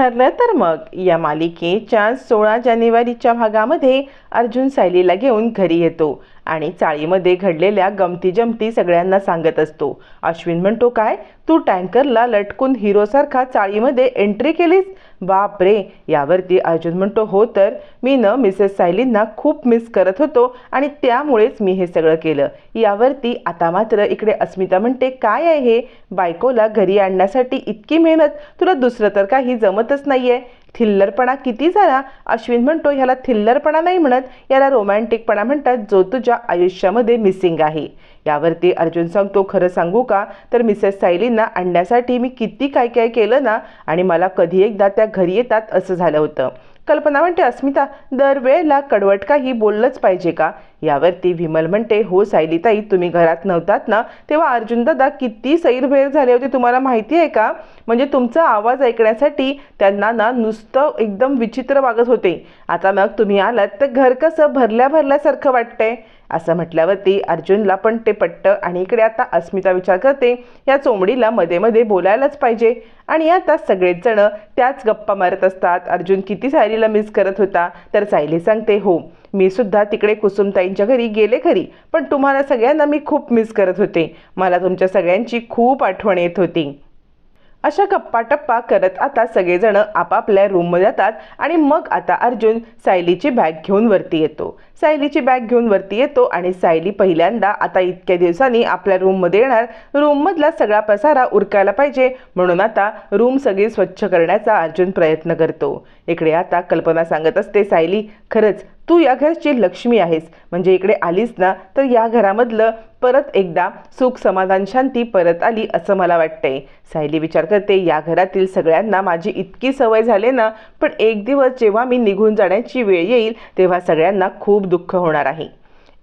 ठरलं तर मग या मालिकेच्या सोळा जानेवारीच्या भागामध्ये अर्जुन सायलीला घेऊन घरी येतो. आणि चाळीमध्ये घडलेल्या गमती जमती सगळ्यांना सांगत असतो. अश्विन म्हणतो काय? तू टँकरला लटकून हिरोसारखा चाळीमध्ये एंट्री केलीस? बाप रे यावरती अर्जुन म्हणतो हो तर मी न मिसेस सायलींना खूप मिस करत होतो आणि त्यामुळेच मी हे सगळं केलं. यावरती आता मात्र इकडे अस्मिता म्हणते काय आहे हे? बायकोला घरी आणण्यासाठी इतकी मेहनत? तुला दुसरं तर काही जमतच नाही आहे थिल्लरपणा किती झाला? अश्विन म्हणतो ह्याला थिल्लरपणा नाही म्हणत. याला रोमॅन्टिकपणा म्हणतात जो तुझ्या आयुष्यामध्ये मिसिंग आहे. यावरती अर्जुन सांगतो खरं सांगू का? तर मिसेस सायलींना आणण्यासाठी मी किती काय काय केलं ना? आणि मला कधी एकदा त्या घरी येतात असं झालं होतं. कल्पना म्हणते अस्मिता दरवेळेला कडवट काही बोललंच पाहिजे का? यावरती विमल म्हणते हो सायलीताई तुम्ही घरात नव्हतात ना तेव्हा अर्जुन दादा किती सैरभैर झाले होते तुम्हाला माहिती आहे का? म्हणजे तुमचा आवाज ऐकण्यासाठी त्यांना ना नुसतं एकदम विचित्र वागत होते. आता मग तुम्ही आलात तर घर कसं भरल्या भरल्यासारखं वाटतंय? असं म्हटल्यावरती अर्जुनला पण ते पटतं. आणि इकडे आता अस्मिता विचार करते या चोमडीला मध्ये मध्ये बोलायलाच पाहिजे. आणि आता सगळेच जण त्याच गप्पा मारत असतात. अर्जुन किती सायलीला मिस करत होता तर सायली सांगते हो मी सुद्धा तिकडे कुसुमताईंच्या घरी गेले खरी पण तुम्हाला सगळ्यांना मी खूप मिस करत होते. मला तुमच्या सगळ्यांची खूप आठवण येत होती. अशा गप्पा टप्पा करत आता सगळेजण आपापल्या रूममध्ये जातात आणि मग आता अर्जुन सायलीची बॅग घेऊन वरती येतो. सायलीची बॅग घेऊन वरती येतो आणि सायली पहिल्यांदा आता इतक्या दिवसांनी आपल्या रूममध्ये येणार. रूममधला सगळा पसारा उरकायला पाहिजे. म्हणून आता रूम सगळी स्वच्छ करण्याचा अर्जुन प्रयत्न करतो. इकडे आता कल्पना सांगत असते सायली खरंच तू या घरची लक्ष्मी आहेस. म्हणजे इकडे आलीस ना तर या घरामधलं परत एकदा सुख समाधान शांती परत आली असं मला वाटतंय. सायली विचार करते या घरातील सगळ्यांना माझी इतकी सवय झाली ना पण एक दिवस जेव्हा मी निघून जाण्याची वेळ येईल तेव्हा सगळ्यांना खूप दुःख होणार आहे.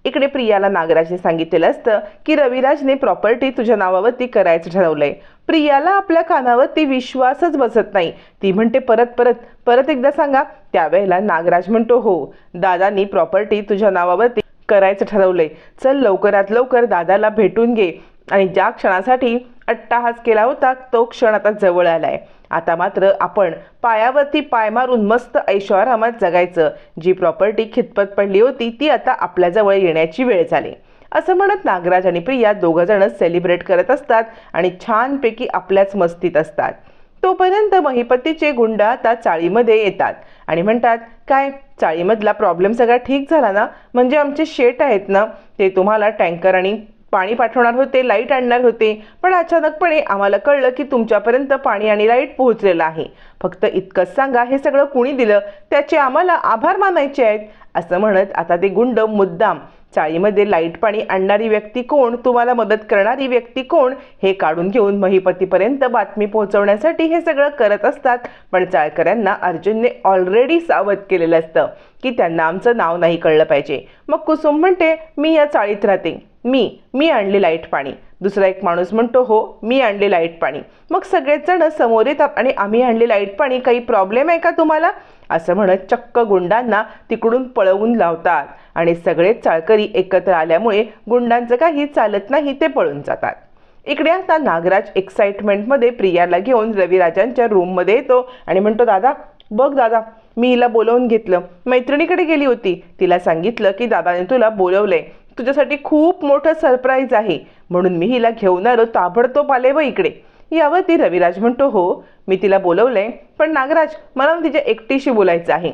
इकडे प्रियाला नागराजने सांगितलेलं असतं की रविराजने प्रॉपर्टी तुझ्या नावावरती करायचं ठरवलंय. प्रियाला आपल्या कानावरती विश्वासच बसत नाही. ती म्हणते परत परत परत एकदा सांगा. त्यावेळेला नागराज म्हणतो हो दादानी प्रॉपर्टी तुझ्या नावावरती करायचं ठरवलंय. चल लवकरात लवकर दादाला भेटून घे. आणि ज्या क्षणासाठी अट्टाहास केला होता तो क्षण आता जवळ आलाय. आता मात्र आपण पायावरती पाय मारून मस्त ऐशोआरामात जगायचं. जी प्रॉपर्टी खितपत पडली होती ती आता आपल्याजवळ येण्याची वेळ झाली. असं म्हणत नागराज आणि प्रिया दोघं जण सेलिब्रेट करत असतात आणि छानपैकी आपल्याच मस्तीत असतात. तोपर्यंत महिपतीचे गुंड आता चाळीमध्ये येतात आणि म्हणतात काय चाळीमधला प्रॉब्लेम सगळा ठीक झाला ना? म्हणजे आमचे शेट आहेत ना? ते तुम्हाला टँकर आणि पाणी पाठवणार होते लाइट आणणार होते. पण अचानकपणे आम्हाला कळलं की तुमच्यापर्यंत पाणी आणि लाइट पोहोचलेलं आहे. फक्त इतकंच सांगा हे सगळं कुणी दिलं? त्याचे आम्हाला आभार मानायचे आहेत असं म्हणत आता ते गुंड मुद्दाम चाळीमध्ये लाइट पाणी आणणारी व्यक्ती कोण तुम्हाला मदत करणारी व्यक्ती कोण हे काढून घेऊन महिपतीपर्यंत बातमी पोहोचवण्यासाठी हे सगळं करत असतात. पण चाळकऱ्यांना अर्जुनने ऑलरेडी सावध केलेलं असतं की त्यांना आमचं नाव नाही कळलं पाहिजे. मग कुसुम म्हणते मी या चाळीत राहते. मी मी आणली लाइट पाणी. दुसरा एक माणूस म्हणतो हो मी आणले लाइट पाणी. मग सगळेच जण समोर येतात आणि आम्ही आणले लाइट पाणी काही प्रॉब्लेम आहे का तुम्हाला? असं म्हणत चक्क गुंडांना तिकडून पळवून लावतात. आणि सगळेच चाळकरी एकत्र आल्यामुळे गुंडांचं काही चालत नाही ते पळून जातात. इकडे आता नागराज एक्साइटमेंटमध्ये प्रियाला घेऊन रविराजांच्या रूममध्ये येतो आणि म्हणतो दादा बघ दादा मी हिला बोलवून घेतलं. मैत्रिणीकडे गेली होती. तिला सांगितलं की दादाने तुला बोलवलंय. तुझ्यासाठी खूप मोठं सरप्राईज आहे. म्हणून मी हिला घेऊन आलो ताबडतोब आले व इकडे. यावरती रविराज म्हणतो हो मी तिला बोलवलंय पण नागराज मला तिच्या एकटीशी बोलायचं आहे.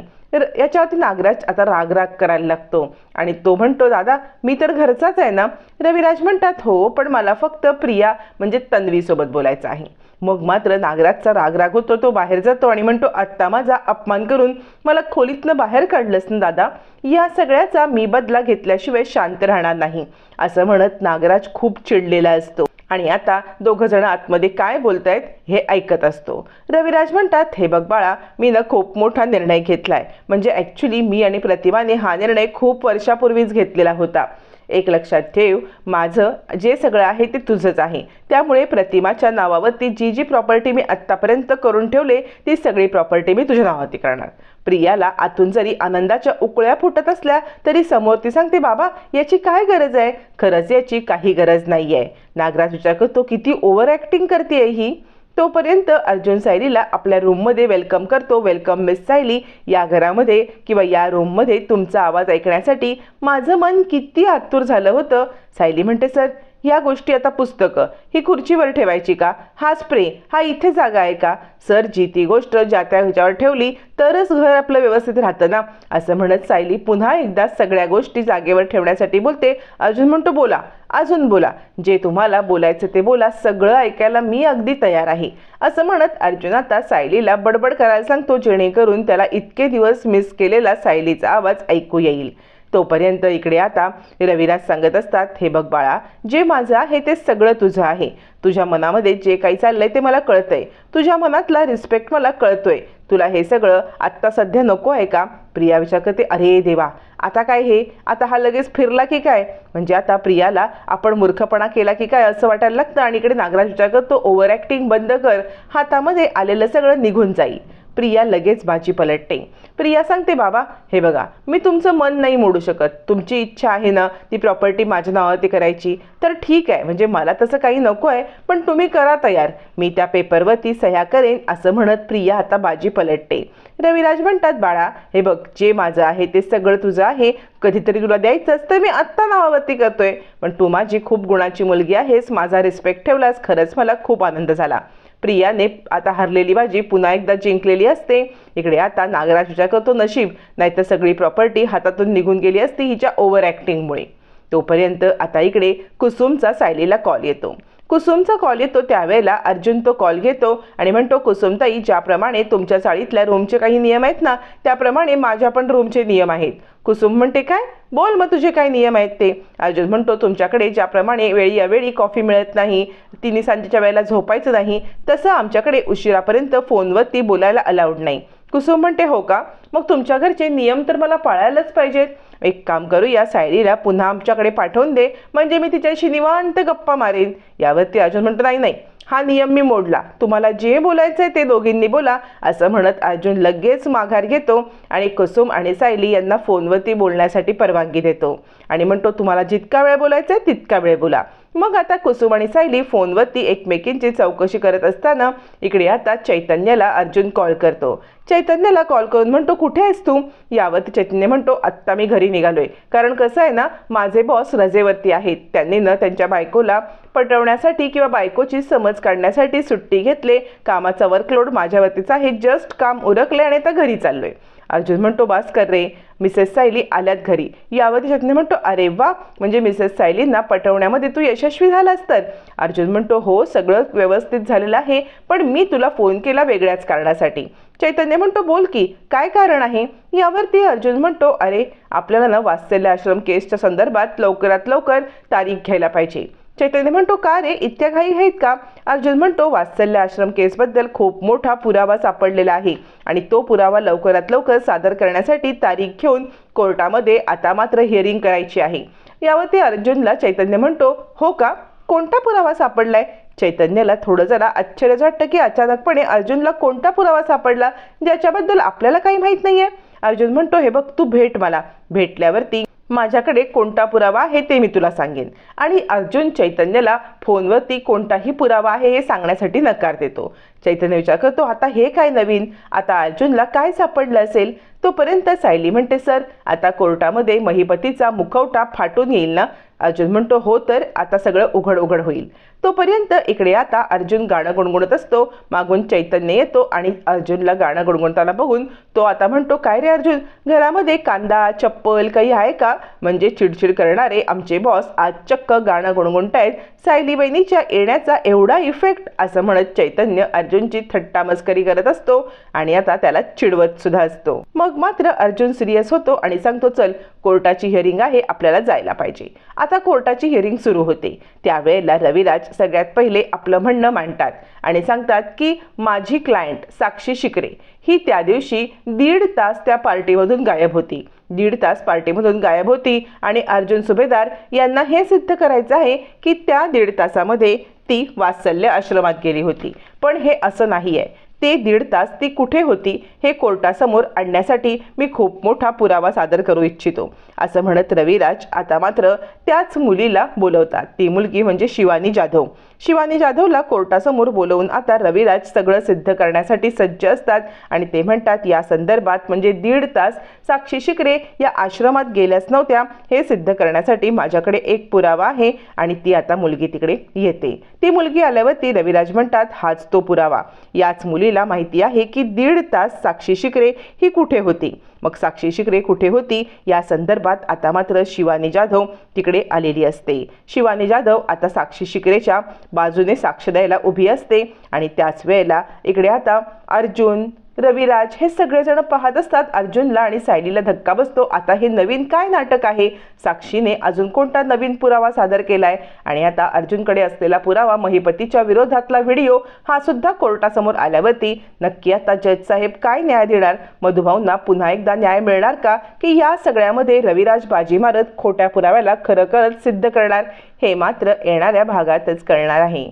याच्यावरती नागराज आता राग राग करायला लागतो. आणि तो म्हणतो दादा मी तर घरचाच आहे ना. रविराज म्हणतात हो पण मला फक्त प्रिया म्हणजे तन्वीसोबत बोलायचं आहे. मग मात्र नागराजचा राग राग होतो तो बाहेर जातो आणि म्हणतो आत्ता माझा अपमान करून मला खोलीतनं बाहेर काढलंस ना दादा. या सगळ्याचा मी बदला घेतल्याशिवाय शांत राहणार नाही. असं म्हणत नागराज खूप चिडलेला असतो. आणि आता दोघं जण आतमध्ये काय बोलतायत हे ऐकत असतो. रविराज म्हणतात हे बघ बाळा मी ना खूप मोठा निर्णय घेतलाय. म्हणजे ॲक्च्युली मी आणि प्रतिमाने हा निर्णय खूप वर्षापूर्वीच घेतलेला होता. एक लक्षात ठेव माझं जे सगळं आहे ते तुझंच आहे. त्यामुळे प्रतिमाच्या नावावरती जी जी प्रॉपर्टी मी आत्तापर्यंत करून ठेवले ती सगळी प्रॉपर्टी मी तुझ्या नावावरती करणार. प्रियाला आतून जरी आनंदाच्या उकळ्या फुटत असल्या तरी समोर ती सांगते बाबा याची काय गरज आहे? खरंच याची काही गरज नाही आहे नागराज विचार करतो किती ओव्हर ॲक्टिंग करते ही? तोपर्यंत अर्जुन सायलीला आपल्या रूममध्ये वेलकम करतो. Welcome miss Sayali. या घरामध्ये किंवा या रूममध्ये तुमचा आवाज ऐकण्यासाठी माझं मन किती आतुर झालं होतं. सायली म्हणते सर ह्या गोष्टी आता पुस्तकं. ही खुर्चीवर ठेवायची का? हा स्प्रे हा इथे जागा आहे का? सर जी ती गोष्ट ज्या त्या ह्याच्यावर ठेवली तरच घर आपलं व्यवस्थित राहतं ना? असं म्हणत सायली पुन्हा एकदा सगळ्या गोष्टी जागेवर ठेवण्यासाठी बोलते. अर्जुन म्हणतो बोला. अजून बोला. जे तुम्हाला बोलायचं ते बोला. सगळं ऐकायला मी अगदी तयार आहे. असं म्हणत अर्जुन आता सायलीला बडबड करायला सांगतो जेणेकरून त्याला इतके दिवस मिस केलेला सायलीचा आवाज ऐकू येईल. तोपर्यंत इकडे आता रविराज सांगत असतात हे बघ बाळा जे माझं आहे ते सगळं तुझं आहे. तुझ्या मनामध्ये जे काही चाललंय ते मला कळतंय. तुझ्या मनातला रिस्पेक्ट मला कळतोय. तुला हे सगळं आत्ता सध्या नको आहे का? प्रिया विचार करते अरे देवा आता काय हे? आता हा लगेच फिरला की काय? म्हणजे आता प्रियाला आपण मूर्खपणा केला की काय असं वाटायला लागतं आणि इकडे नागराज विचार करतो ओव्हर ॲक्टिंग बंद कर. हातामध्ये आलेलं सगळं निघून जाईल. प्रिया लगेच बाजी पलटते. प्रिया सांगते बाबा हे बघा मी तुमचं मन नाही मोडू शकत. तुमची इच्छा आहे ना ती प्रॉपर्टी माझ्या नावावरती करायची. तर ठीक आहे म्हणजे मला तसं काही नको आहे पण तुम्ही करा तयार. मी त्या पेपरवरती सह्या करेन असं म्हणत प्रिया आता बाजी पलटते. रविराज म्हणतात बाळा हे बघ जे माझं आहे ते सगळं तुझं आहे. कधीतरी तुला द्यायचंच तर मी आत्ता नावावरती करतोय. पण तू माझी खूप गुणाची मुलगी आहेस माझा रिस्पेक्ट ठेवलास खरंच मला खूप आनंद झाला. प्रियाने आता हरलेली बाजी पुन्हा एकदा जिंकलेली असते. इकडे आता नागराज विचार करतो नशीब नाहीतर सगळी प्रॉपर्टी हातातून निघून गेली असती हिच्या ओव्हर ॲक्टिंगमुळे तोपर्यंत आता इकडे कुसुमचा सायलीला कॉल येतो. कुसुमचा कॉल येतो त्यावेळेला अर्जुन तो कॉल घेतो आणि म्हणतो कुसुमताई ज्याप्रमाणे तुमच्या चाळीतल्या रूमचे काही नियम आहेत ना त्याप्रमाणे माझ्या पण रूमचे नियम आहेत. कुसुम म्हणते काय? बोल मग तुझे काय नियम आहेत ते. अर्जुन म्हणतो तुमच्याकडे ज्याप्रमाणे वेळी अवेळी कॉफी मिळत नाही तिने सांजेच्या वेळेला झोपायचं नाही तसं आमच्याकडे उशिरापर्यंत फोनवरती बोलायला अलाउड नाही. कुसुम म्हणते हो का? मग तुमच्या घरचे नियम तर मला पाळायलाच पाहिजेत. एक काम करू या सायलीला पुन्हा आमच्याकडे पाठवून दे. म्हणजे मी तिच्याशी निवांत गप्पा मारेन. यावरती अर्जुन म्हणतो नाही नाही हा नियम मी मोडला. तुम्हाला जे बोलायचं आहे ते दोघींनी बोला. असं म्हणत अर्जुन लगेच माघार घेतो आणि कुसुम आणि सायली यांना फोनवरती बोलण्यासाठी परवानगी देतो. आणि म्हणतो तुम्हाला जितका वेळ बोलायचा आहे तितका वेळ बोला. मग आता कुसुम आणि सायली फोनवरती एकमेकींची चौकशी करत असताना इकडे आता चैतन्याला अर्जुन कॉल करतो. चैतन्याला कॉल करून म्हणतो कुठे आहेस तू? यावरती चैतन्य म्हणतो आत्ता मी घरी निघालोय. कारण कसं आहे ना माझे बॉस रजेवरती आहेत. त्यांनी ना त्यांच्या बायकोला पटवण्यासाठी किंवा बायकोची समज काढण्यासाठी सुट्टी घेतले. कामाचा वर्कलोड माझ्यावरतीच आहे. जस्ट काम उरकले आणि आता घरी चाललोय. अर्जुन म्हणतो बास कर रे मिसेस सायली आल्यात घरी. यावरती चैतन्य म्हणतो अरे वा म्हणजे मिसेस सायलींना पटवण्यामध्ये तू यशस्वी झालास तर. अर्जुन म्हणतो हो सगळं व्यवस्थित झालेलं आहे पण मी तुला फोन केला वेगळ्याच कारणासाठी. चैतन्य म्हणतो बोल की काय कारण आहे? यावरती अर्जुन म्हणतो अरे आपल्याला ना वात्सल्य आश्रम केसच्या संदर्भात लवकरात लवकर तारीख घ्यायला पाहिजे. चैतन्य म्हणतो का रे? इतक्या घाई आहेत का? अर्जुन म्हणतो वात्सल्य आश्रम केसबद्दल खूप मोठा पुरावा सापडलेला आहे आणि तो पुरावा लवकरात लवकर सादर करण्यासाठी तारीख घेऊन कोर्टामध्ये आता मात्र हिअरिंग करायची आहे. यावरती अर्जुनला चैतन्य म्हणतो हो का? कोणता पुरावा सापडलाय? चैतन्याला थोडं जरा आश्चर्यच वाटतं की अचानकपणे अर्जुनला कोणता पुरावा सापडला ज्याच्याबद्दल आपल्याला काही माहीत नाहीये. अर्जुन म्हणतो हे बघ तू भेट मला. भेटल्यावरती माझ्याकडे कोणता पुरावा आहे ते मी तुला सांगेन. आणि अर्जुन चैतन्याला फोनवरती कोणताही पुरावा आहे हे सांगण्यासाठी नकार देतो. चैतन्य विचार करतो आता हे काय नवीन? आता अर्जुनला काय सापडलं असेल? तोपर्यंत सायली म्हणते सर आता कोर्टामध्ये महिपतीचा मुखवटा फाटून येईल ना? अर्जुन म्हणतो हो तर आता सगळं उघड उघड होईल. तोपर्यंत इकडे आता अर्जुन गाणं गुणगुणत असतो मागून चैतन्य येतो आणि अर्जुनला गाणं गुणगुणताना बघून तो आता म्हणतो काय रे अर्जुन घरामध्ये कांदा चप्पल काही आहे का? म्हणजे चिडचिड करणारे आमचे बॉस आज चक्क गाणं गुणगुणतायत सायली बहिणीच्या येण्याचा एवढा इफेक्ट असं म्हणत चैतन्य अर्जुनची थट्टा मस्करी करत असतो आणि आता त्याला चिडवत सुद्धा असतो. मग मात्र अर्जुन सिरियस होतो आणि सांगतो चल कोर्टाची हिअरिंग आहे आपल्याला जायला पाहिजे. आता कोर्टाची हिअरिंग सुरू होते. त्यावेळेला रविराज सगळ्यात पहिले आपलं म्हणणं मांडतात आणि सांगतात की माझी क्लायंट साक्षी शिकरे. ही त्या दिवशी दीड तास त्या पार्टीमधून गायब होती. दीड तास पार्टीमधून गायब होती आणि अर्जुन सुभेदार यांना हे सिद्ध करायचं आहे की त्या दीड तासामध्ये ती वात्सल्य आश्रमात गेली होती. पण हे असं नाही आहे ते दीड तास ती कुठे होती हे कोर्टासमोर आणण्यासाठी मी खूप मोठा पुरावा सादर करू इच्छितो. असं म्हणत रविराज आता मात्र त्याच मुलीला बोलवतात. ती मुलगी म्हणजे शिवानी जाधव. शिवानी जाधवला कोर्टासमोर बोलवून आता रविराज सगळं सिद्ध करण्यासाठी सज्ज असतात आणि ते म्हणतात या संदर्भात म्हणजे दीड तास साक्षी शिकरे या आश्रमात गेल्याच नव्हत्या. हे सिद्ध करण्यासाठी माझ्याकडे एक पुरावा आहे आणि ती आता मुलगी तिकडे येते. ती मुलगी आल्यावरती रविराज म्हणतात हाच तो पुरावा. याच मुलीला माहिती आहे की दीड तास साक्षी शिकरे ही कुठे होती. मग साक्षी शिकरे कुठे होती? या संदर्भात आता मात्र शिवानी जाधव तिकडे आलेली असते. शिवानी जाधव आता साक्षी शिकरेच्या बाजूने साक्ष द्यायला उभी असते आणि त्याच वेळेला इकडे आता अर्जुन रविराज हे सगळेजण पाहत असतात. अर्जुनला आणि सायलीला धक्का बसतो. आता हे नवीन काय नाटक आहे? साक्षीने अजून कोणता नवीन पुरावा सादर केलाय? आणि आता अर्जुनकडे असलेला पुरावा महिपतीच्या विरोधातला व्हिडिओ हा सुद्धा कोर्टासमोर आल्यावरती नक्की आता जज साहेब काय न्याय देणार? मधुभाऊंना पुन्हा एकदा न्याय मिळणार का? की या सगळ्यामध्ये रविराज बाजी मारत खोट्या पुराव्याला खरं करत सिद्ध करणार? हे मात्र येणाऱ्या भागातच कळणार आहे.